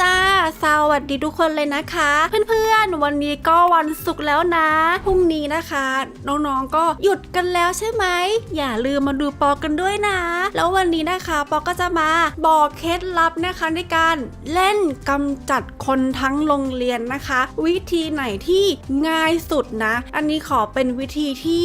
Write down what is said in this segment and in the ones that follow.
จ้าส วัสดีทุกคนเลยนะคะ เพื่อนๆ วันนี้ก็วันศุกร์แล้วนะ พรุ่งนี้นะคะ น้องๆ ก็หยุดกันแล้วใช่ไหม อย่าลืมมาดูปอกันด้วยนะ แล้ววันนี้นะคะปอก็จะมาบอกเคล็ดลับนะคะในการเล่นกำจัดคนทั้งโรงเรียนนะคะ วิธีไหนที่ง่ายสุดนะ อันนี้ขอเป็นวิธีที่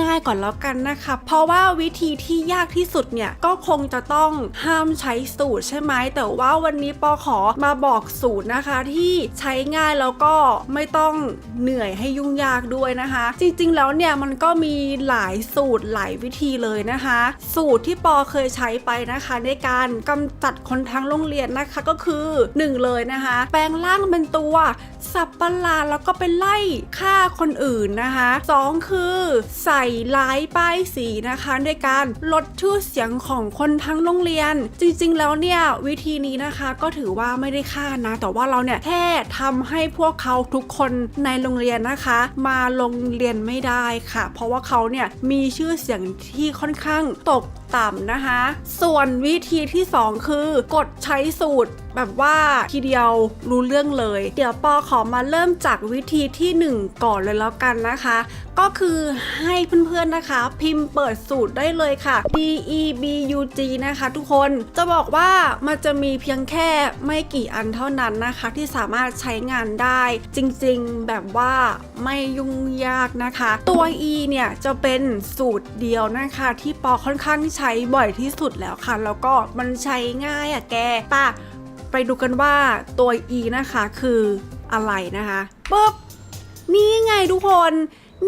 ง่ายก่อนแล้วกันนะคะ เพราะว่าวิธีที่ยากที่สุดเนี่ยก็คงจะต้องห้ามใช้สูตรใช่ไหมแต่ว่าวันนี้ปอขอมาบอกสูตรนะคะที่ใช้ง่ายแล้วก็ไม่ต้องเหนื่อยให้ยุ่งยากด้วยนะคะ จริงๆแล้วเนี่ยมันก็มีหลายสูตรหลายวิธีเลยนะคะ สูตรที่ปอเคยใช้ไปนะคะ ในการกำจัดคนทั้งโรงเรียนนะคะก็คือหนึ่งเลยนะคะ แปลงร่างเป็นตัวสับประหลาดแล้วก็ไปไล่ฆ่าคนอื่นนะคะสองคือใส่ลายป้ายสีนะคะในการลดชื่อเสียงของคนทั้งโรงเรียน จริงๆแล้วเนี่ยวิธีนี้นะคะก็ถือว่าไม่ได้ฆ่านะแต่ว่าเราเนี่ยแค่ทำให้พวกเขาทุกคนในโรงเรียนนะคะ มาโรงเรียนไม่ได้ค่ะ เพราะว่าเขาเนี่ยมีชื่อเสียงที่ค่อนข้างตก ต่ำนะคะ ส่วนวิธีที่ 2 คือกดใช้สูตรแบบว่าทีเดียวรู้เรื่องเลย เดี๋ยวปอขอมาเริ่มจากวิธีที่ 1 ก่อนเลยแล้วกันนะคะ ก็คือให้เพื่อนๆนะคะ พิมพ์เปิดสูตรได้เลยค่ะ D E B U G นะคะทุกคนจะบอกว่ามันจะมีเพียงแค่ไม่กี่อันเท่านั้นนะคะ ที่สามารถใช้งานได้จริงๆแบบว่า ไม่ยุ่งยากนะคะ ตัว E เนี่ยจะเป็นสูตรเดียวนะคะ ที่ปอค่อนข้างใช้บ่อยที่สุดแล้วค่ะ แล้วก็มันใช้ง่ายอะแกป่ะไปดูกันว่าตัว E นะคะคืออะไรนะคะปุ๊บนี่ไงทุกคน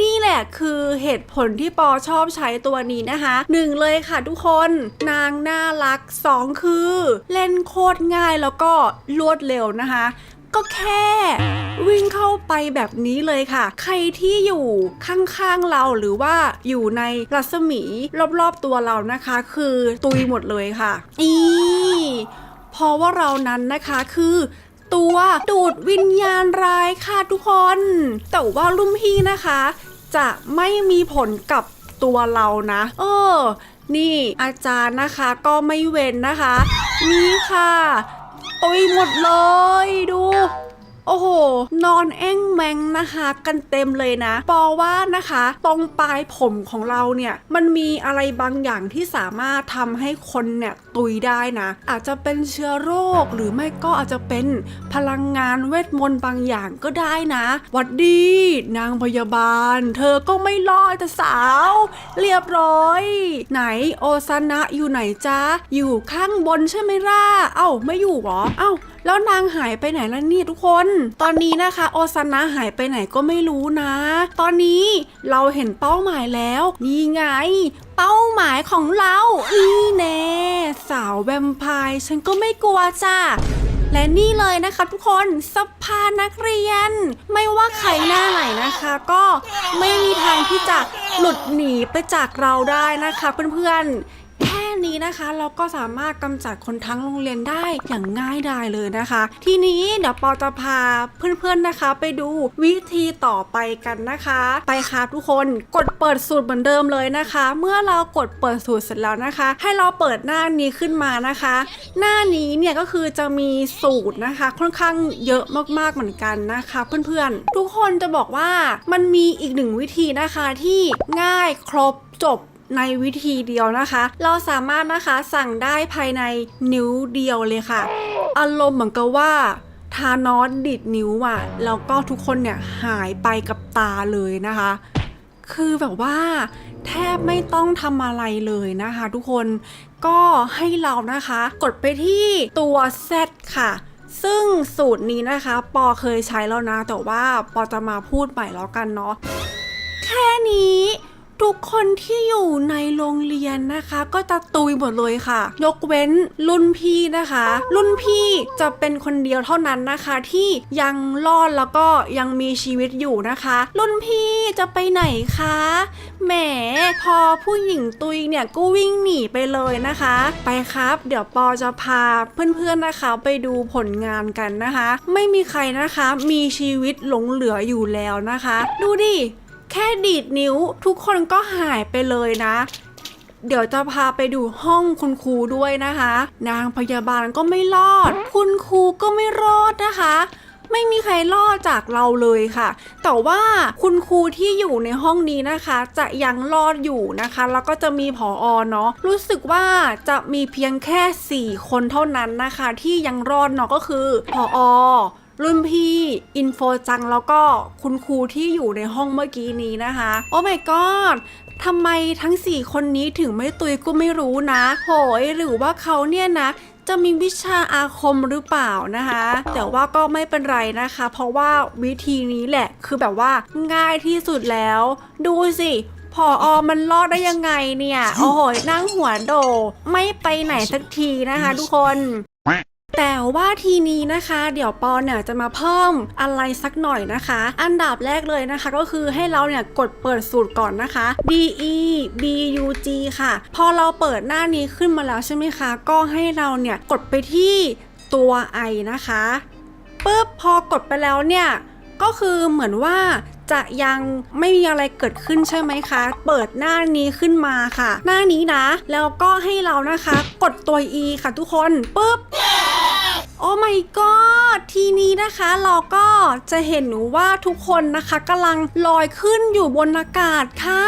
นี่แหละคือเหตุผลที่ปอชอบใช้ตัวนี้นะคะหนึ่งเลยค่ะทุกคนนางน่ารักสองคือ เล่นโคตรง่ายแล้วก็รวดเร็วนะคะ ก็แค่ วิ่งเข้าไปแบบนี้เลยค่ะ ใครที่อยู่ข้างๆเราหรือว่าอยู่ในรัศมีรอบๆตัวเรานะคะ คือตุยหมดเลยค่ะ อีเพราะว่าเรานั้นนะคะคือตัวดูดวิญญาณร้ายค่ะทุกคน แต่ว่ารุ่มพี่นะคะ จะไม่มีผลกับตัวเรานะ เออ นี่อาจารย์นะคะก็ไม่เว้นนะคะ นี่ค่ะ ตุยหมดเลยดู โอ้โห นอนแอ้งแมงนะคะ กันเต็มเลยนะ ปอว่านะคะ ตรงปลายผมของเราเนี่ยมันมีอะไรบางอย่างที่สามารถทำให้คนเนี่ยตุยได้นะ อาจจะเป็นเชื้อโรคหรือไม่ก็อาจจะเป็นพลังงานเวทมนต์บางอย่างก็ได้นะวัดดี นางพยาบาล เธอก็ไม่รอดแต่สาว เรียบร้อย ไหนโอซานะอยู่ไหนจ๊ะอยู่ข้างบนใช่ไหมล่ะ เอ้าไม่อยู่หรอ เอ้า แล้วนางหายไปไหนแล้วนี่ทุกคน ตอนนี้นะคะโอซานะหายไปไหนก็ไม่รู้นะ ตอนนี้เราเห็นเป้าหมายแล้ว นี่ไง เป้าหมายของเรานี่แน่สาวแวมไพร์ฉันก็ไม่กลัวจ้าและนี่เลยนะคะทุกคนสภานักเรียน ไม่ว่าใครหน้าไหนนะคะ ก็ไม่มีทางที่จะหลุดหนีไปจากเราได้นะคะเพื่อนๆ นี้นะคะ เราก็สามารถกำจัดคนทั้งโรงเรียนได้อย่างง่ายดายเลยนะคะ ทีนี้เดี๋ยวปอจะพาเพื่อนๆนะคะ ไปดูวิธีต่อไปกันนะคะ ไปค่ะทุกคนกดเปิดสูตรเหมือนเดิมเลยนะคะ เมื่อเรากดเปิดสูตรเสร็จแล้วนะคะ ให้เราเปิดหน้านี้ขึ้นมานะคะ หน้านี้เนี่ยก็คือจะมีสูตรนะคะ ค่อนข้างเยอะมากๆเหมือนกันนะคะ เพื่อนๆ ทุกคนจะบอกว่ามันมีอีกหนึ่งวิธีนะคะที่ง่ายครบจบ ในวิธีเดียวนะคะ เราสามารถนะคะสั่งได้ภายในนิ้วเดียวเลยค่ะ อารมณ์เหมือนกับว่าทานอสดิดนิ้วอะแล้วก็ทุกคนเนี่ยหายไปกับตาเลยนะคะ คือแบบว่าแทบไม่ต้องทำอะไรเลยนะคะ ทุกคนก็ให้เรานะคะ กดไปที่ตัว Z ค่ะซึ่งสูตรนี้นะคะ ปอเคยใช้แล้วนะ แต่ว่าปอจะมาพูดใหม่แล้วกันเนาะแค่นี้ ทุกคนที่อยู่ในโรงเรียนนะคะ ก็จะตุยหมดเลยค่ะ ยกเว้นรุ่นพี่นะคะ รุ่นพี่จะเป็นคนเดียวเท่านั้นนะคะ ที่ยังรอดแล้วก็ยังมีชีวิตอยู่นะคะ รุ่นพี่จะไปไหนคะแหมพอผู้หญิงตุยเนี่ยก็วิ่งหนีไปเลยนะคะ ไปครับ เดี๋ยวปอจะพาเพื่อนๆนะคะ ไปดูผลงานกันนะคะ ไม่มีใครนะคะมีชีวิตหลงเหลืออยู่แล้วนะคะ ดูดิ แค่ดีดนิ้วทุกคนก็หายไปเลยนะ เดี๋ยวจะพาไปดูห้องคุณครูด้วยนะคะ นางพยาบาลก็ไม่รอด คุณครูก็ไม่รอดนะคะไม่มีใครรอดจากเราเลยค่ะ แต่ว่าคุณครูที่อยู่ในห้องนี้นะคะ จะยังรอดอยู่นะคะ แล้วก็จะมีผออเนาะ รู้สึกว่าจะมีเพียงแค่ 4 คนเท่านั้นนะคะ ที่ยังรอดเนาะก็คือผออ รุ่นพี่อินโฟจังแล้วก็คุณครูที่อยู่ในห้องเมื่อกี้นี้นะคะ โอ้ my god ทำไมทั้ง 4 คนนี้ถึงไม่ตุยก็ไม่รู้นะ โหยหรือว่าเขาเนี่ยนะจะมีวิชาอาคมหรือเปล่านะคะ แต่ว่าก็ไม่เป็นไรนะคะ เพราะว่าวิธีนี้แหละคือแบบว่าง่ายที่สุดแล้ว ดูสิพออมันรอดได้ยังไงเนี่ย โอ้โหนั่งหัวโด ไม่ไปไหนสักทีนะคะทุกคน แต่ว่าทีนี้นะคะ เดี๋ยวปอนเนี่ยจะมาเพิ่มอะไรสักหน่อยนะคะ อันดับแรกเลยนะคะ ก็คือให้เราเนี่ยกดเปิดสูตรก่อนนะคะ D E B U G ค่ะ พอเราเปิดหน้านี้ขึ้นมาแล้วใช่ไหมคะ ก็ให้เราเนี่ยกดไปที่ตัว I นะคะปุ๊บพอกดไปแล้วเนี่ยก็คือเหมือนว่าจะยังไม่มีอะไรเกิดขึ้นใช่ไหมคะ เปิดหน้านี้ขึ้นมาค่ะ หน้านี้นะ แล้วก็ให้เรานะคะ กดตัว E ค่ะทุกคนปุ๊บ โอ้ my god ทีนี้นะคะเราก็จะเห็นว่าทุกคนนะคะกำลังลอยขึ้นอยู่บนอากาศค่ะ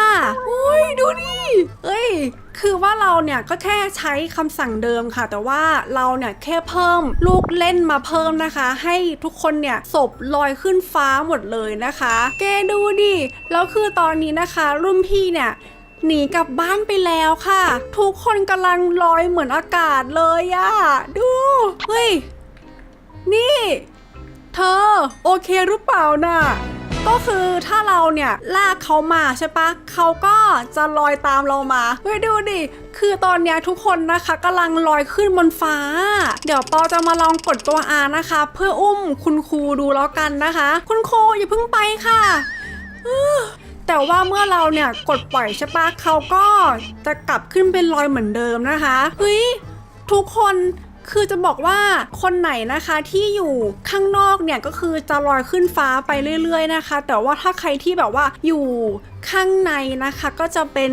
อุ้ยดูดิเอ้ยคือว่าเราเนี่ยก็แค่ใช้คำสั่งเดิมค่ะ แต่ว่าเราเนี่ยแค่เพิ่มลูกเล่นมาเพิ่มนะคะ ให้ทุกคนเนี่ยศพลอยขึ้นฟ้าหมดเลยนะคะ แกดูดิแล้วคือตอนนี้นะคะ รุ่นพี่เนี่ยหนีกลับบ้านไปแล้วค่ะ ทุกคนกำลังลอยเหมือนอากาศเลยอะดูเฮ้ย นี่ เธอโอเคหรือเปล่าน่ะ ก็คือถ้าเราเนี่ยลากเขามาใช่ปะเขาก็จะลอยตามเรามาเฮ้ยดูดิ คือตอนเนี้ยทุกคนนะคะกำลังลอยขึ้นบนฟ้า เดี๋ยวปอจะมาลองกดตัว R นะคะ เพื่ออุ้มคุณครูดูแล้วกันนะคะ คุณครูอย่าเพิ่งไปค่ะแต่ว่าเมื่อเราเนี่ยกดปล่อยใช่ปะเขาก็จะกลับขึ้นเป็นรอยเหมือนเดิมนะคะเฮ้ยทุกคน คือจะบอกว่าคนไหนนะคะที่อยู่ข้างนอกเนี่ยก็คือจะลอยขึ้นฟ้าไปเรื่อย ๆนะคะ แต่ว่าถ้าใครที่แบบว่าอยู่ข้างในนะคะก็จะเป็น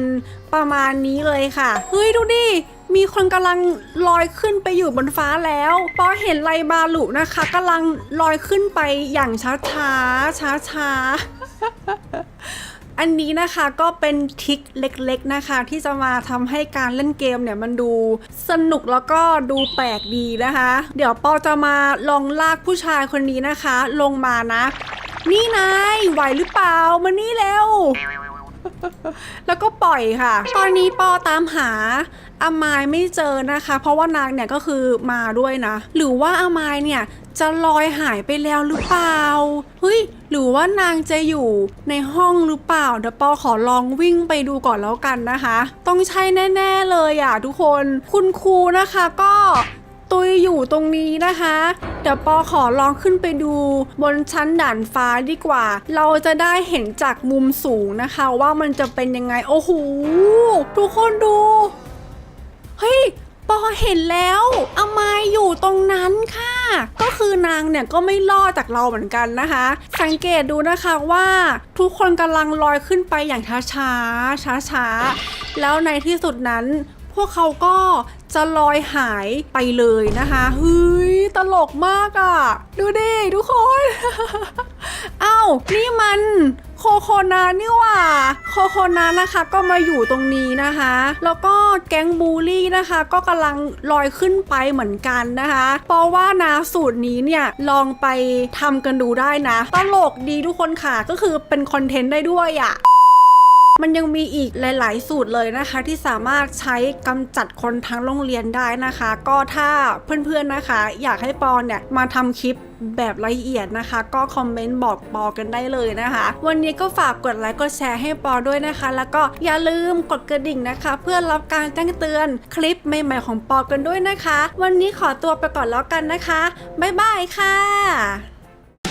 ประมาณนี้เลยค่ะ เฮ้ยดูดิมีคนกำลังลอยขึ้นไปอยู่บนฟ้าแล้ว ปอเห็นไลบาลุนะคะกำลังลอยขึ้นไปอย่างช้าๆช้าๆ อันนี้นะคะก็เป็นทริคเล็กๆนะคะ ที่จะมาทำให้การเล่นเกมเนี่ยมันดูสนุกแล้วก็ดูแปลกดีนะคะ เดี๋ยวปอจะมาลองลากผู้ชายคนนี้นะคะ ลงมานะ นี่นายไหวหรือเปล่ามานี่เร็ว แล้วก็ปล่อยค่ะ ตอนนี้ปอตามหาอามายไม่เจอนะคะ เพราะว่านางเนี่ยก็คือมาด้วยนะ หรือว่าอามายเนี่ยจะลอยหายไปแล้วหรือเปล่า เฮ้ย หรือว่านางจะอยู่ในห้องหรือเปล่า เดี๋ยวปอขอลองวิ่งไปดูก่อนแล้วกันนะคะ ต้องใช่แน่ ๆเลยอะทุกคน คุณครูนะคะก็ตุยอยู่ตรงนี้นะคะ เดี๋ยวปอขอลองขึ้นไปดูบนชั้นด่านฟ้าดีกว่า เราจะได้เห็นจากมุมสูงนะคะว่ามันจะเป็นยังไง โอ้โห ทุกคนดู เฮ้ยปอเห็นแล้วอามายอยู่ตรงนั้นค่ะ ก็คือนางเนี่ยก็ไม่รอจากเราเหมือนกันนะคะ สังเกตดูนะคะว่าทุกคนกำลังลอยขึ้นไปอย่างช้าช้าช้าช้าๆแล้วในที่สุดนั้น พวกเขาก็จะลอยหายไปเลยนะคะเฮ้ยตลกมากอะ่ะ ดูดิทุกคน เอ้า นี่มันโคโคนานี่หว่าโคโคนานะคะก็มาอยู่ตรงนี้นะคะ แล้วก็แก๊งบูลลี่นะคะ ก็กำลังลอยขึ้นไปเหมือนกันนะคะ เพราะว่านะสูตรนี้เนี่ยลองไปทำกันดูได้นะ ตลกดีทุกคนค่ะก็คือเป็นคอนเทนต์ได้ด้วยอะ่ะ มันยังมีอีกหลาย ๆ สูตรเลยนะคะ ที่สามารถใช้กำจัดคนทั้งโรงเรียนได้นะคะ ก็ถ้าเพื่อน ๆ นะคะ อยากให้ปอนเนี่ยมาทำคลิปแบบละเอียดนะคะ ก็คอมเมนต์บอกปอกันได้เลยนะคะ วันนี้ก็ฝากกดไลค์กดแชร์ให้ปอด้วยนะคะ แล้วก็อย่าลืมกดกระดิ่งนะคะ เพื่อรับการแจ้งเตือนคลิปใหม่ ๆ ของปอกันด้วยนะคะ วันนี้ขอตัวไปก่อนแล้วกันนะคะบ๊ายบายค่ะ